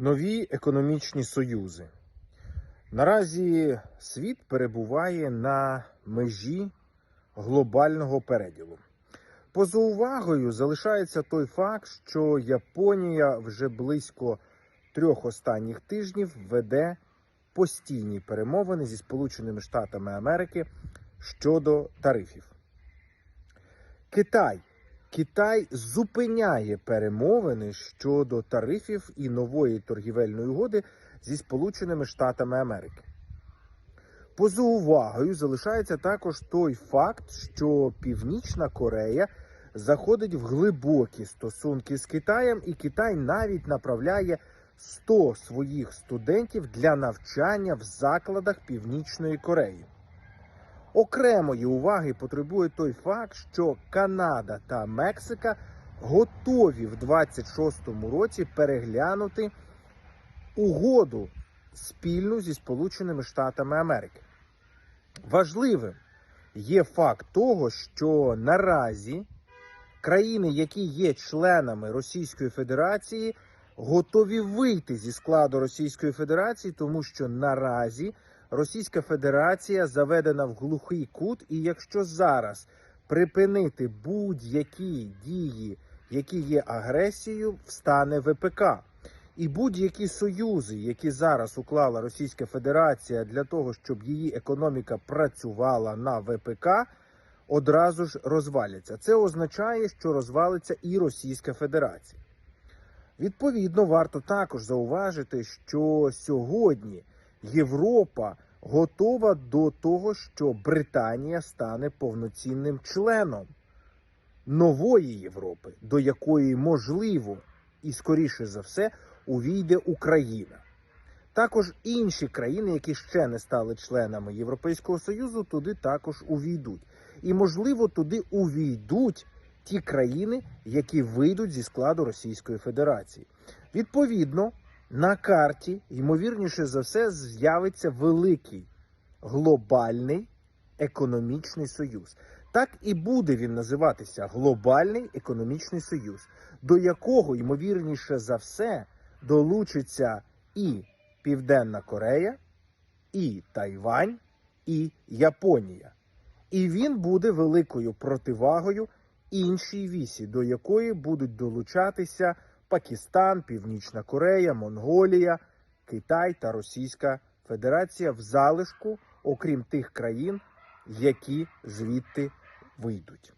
Нові економічні союзи. Наразі світ перебуває на межі глобального переділу. Поза увагою залишається той факт, що Японія вже близько трьох останніх тижнів веде постійні перемовини зі Сполученими Штатами Америки щодо тарифів. Китай. Китай зупиняє перемовини щодо тарифів і нової торгівельної угоди зі Сполученими Штатами Америки. Поза увагою залишається також той факт, що Північна Корея заходить в глибокі стосунки з Китаєм, і Китай навіть направляє 100 своїх студентів для навчання в закладах Північної Кореї. Окремої уваги потребує той факт, що Канада та Мексика готові в 26-му році переглянути угоду спільну зі Сполученими Штатами Америки. Важливим є факт того, що наразі країни, які є членами Російської Федерації, готові вийти зі складу Російської Федерації, тому що наразі Російська Федерація заведена в глухий кут, і якщо зараз припинити будь-які дії, які є агресією, встане ВПК. І будь-які союзи, які зараз уклала Російська Федерація для того, щоб її економіка працювала на ВПК, одразу ж розваляться. Це означає, що розвалиться і Російська Федерація. Відповідно, варто також зауважити, що сьогодні Європа готова до того, що Британія стане повноцінним членом нової Європи, до якої можливо і скоріше за все увійде Україна. Також інші країни, які ще не стали членами Європейського Союзу, туди також увійдуть. І, можливо, туди увійдуть ті країни, які вийдуть зі складу Російської Федерації. Відповідно, на карті, ймовірніше за все, з'явиться великий глобальний економічний союз. Так і буде він називатися Глобальний економічний союз, до якого, ймовірніше за все, долучиться і Південна Корея, і Тайвань, і Японія. І він буде великою противагою іншій вісі, до якої будуть долучатися Пакистан, Північна Корея, Монголія, Китай та Російська Федерація в залишку, окрім тих країн, які звідти вийдуть.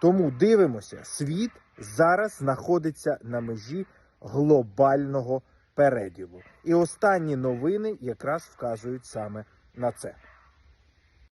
Тому дивимося, світ зараз знаходиться на межі глобального переділу. І останні новини якраз вказують саме на це.